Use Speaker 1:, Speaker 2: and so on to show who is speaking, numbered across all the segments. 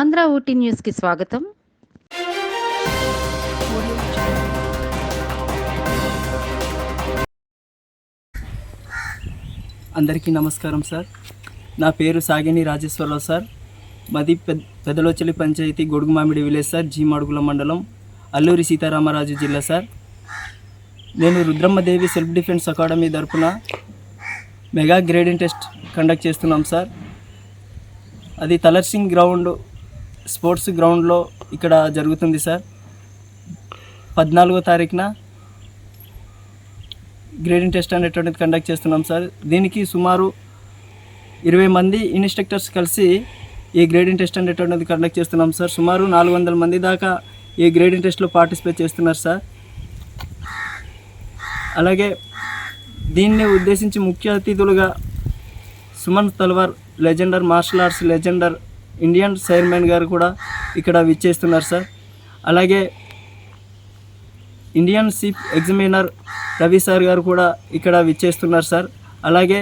Speaker 1: ఆంధ్ర ఊటీ న్యూస్కి స్వాగతం.
Speaker 2: అందరికీ నమస్కారం సార్. నా పేరు సాగిని రాజేశ్వరరావు సార్. మాది పెదలోచలి పంచాయతీ గొడుగుమామిడి విలేజ్ సార్ జీమాడుగుల మండలం అల్లూరి సీతారామరాజు జిల్లా సార్. నేను రుద్రమ్మదేవి సెల్ఫ్ డిఫెన్స్ అకాడమీ తరఫున మెగా గ్రేడింగ్ టెస్ట్ కండక్ట్ చేస్తున్నాం సార్. అది తలర్సింగ్ గ్రౌండ్ స్పోర్ట్స్ గ్రౌండ్లో ఇక్కడ జరుగుతుంది సార్. పద్నాలుగో తారీఖున గ్రేడింగ్ టెస్ట్ అనేటువంటిది కండక్ట్ చేస్తున్నాం సార్. దీనికి సుమారు ఇరవై మంది ఇన్స్ట్రక్టర్స్ కలిసి ఈ గ్రేడింగ్ టెస్ట్ అనేటువంటిది కండక్ట్ చేస్తున్నాం సార్. సుమారు నాలుగు వందల మంది దాకా ఈ గ్రేడింగ్ టెస్ట్లో పార్టిసిపేట్ చేస్తున్నారు సార్. అలాగే దీన్ని ఉద్దేశించి ముఖ్య అతిథులుగా Suman Talwar legend martial arts legend Indian chairman garu కూడా ఇక్కడ విచ్చేస్తున్నారు సార్. అలాగే Indian chief examiner Ravi sir garu కూడా ఇక్కడ విచ్చేస్తున్నారు సార్. అలాగే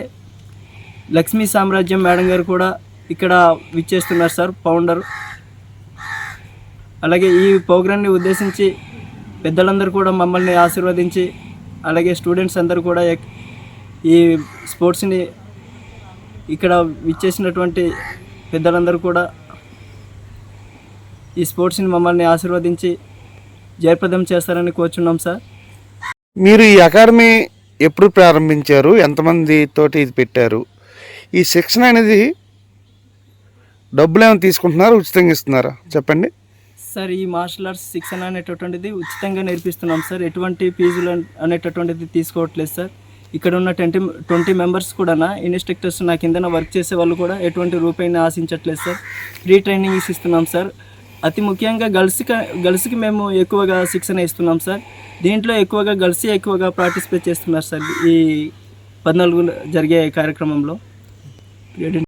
Speaker 2: లక్ష్మీ సామ్రాజ్యం మేడం గారు కూడా ఇక్కడ విచ్చేస్తున్నారు సార్ ఫౌండర్ అలాగే ఈ ప్రోగ్రాంని ఉద్దేశించి పెద్దలందరూ కూడా మమ్మల్ని ఆశీర్వదించి అలాగే స్టూడెంట్స్ అందరూ కూడా ఈ స్పోర్ట్స్ని ఇక్కడ విచ్చేసినటువంటి పెద్దలందరూ కూడా ఈ స్పోర్ట్స్ని మమ్మల్ని ఆశీర్వదించి జయప్రదం చేస్తారని కోరుచున్నాం సార్.
Speaker 3: మీరు ఈ అకాడమీ ఎప్పుడు ప్రారంభించారు? ఎంతమంది తోటి ఇది పెట్టారు? ఈ శిక్షణ అనేది డబ్బులు ఏమైనా తీసుకుంటున్నారా? ఉచితంగా ఇస్తున్నారా? చెప్పండి.
Speaker 2: సార్ ఈ మార్షల్ ఆర్ట్స్ శిక్షణ అనేటటువంటిది ఉచితంగా నేర్పిస్తున్నాం సార్. ఎటువంటి ఫీజులు అన్- అనేటటువంటిది తీసుకోవట్లేదు సార్. ఇక్కడ ఉన్న ట్వంటీ ట్వంటీ మెంబర్స్ కూడా ఇన్స్ట్రక్టర్స్ నా కిందన వర్క్ చేసే వాళ్ళు కూడా ఎటువంటి రూపాయిని ఆశించట్లేదు సార్ ఫ్రీ ట్రైనింగ్ ఇస్తున్నాం సార్ అతి ముఖ్యంగా గర్ల్స్కి గర్ల్స్కి మేము ఎక్కువగా శిక్షణ ఇస్తున్నాం సార్ దీంట్లో ఎక్కువగా గర్ల్స్ ఎక్కువగా పార్టిసిపేట్ చేస్తున్నారు సార్ ఈ పద్నాలుగు జరిగే కార్యక్రమంలో.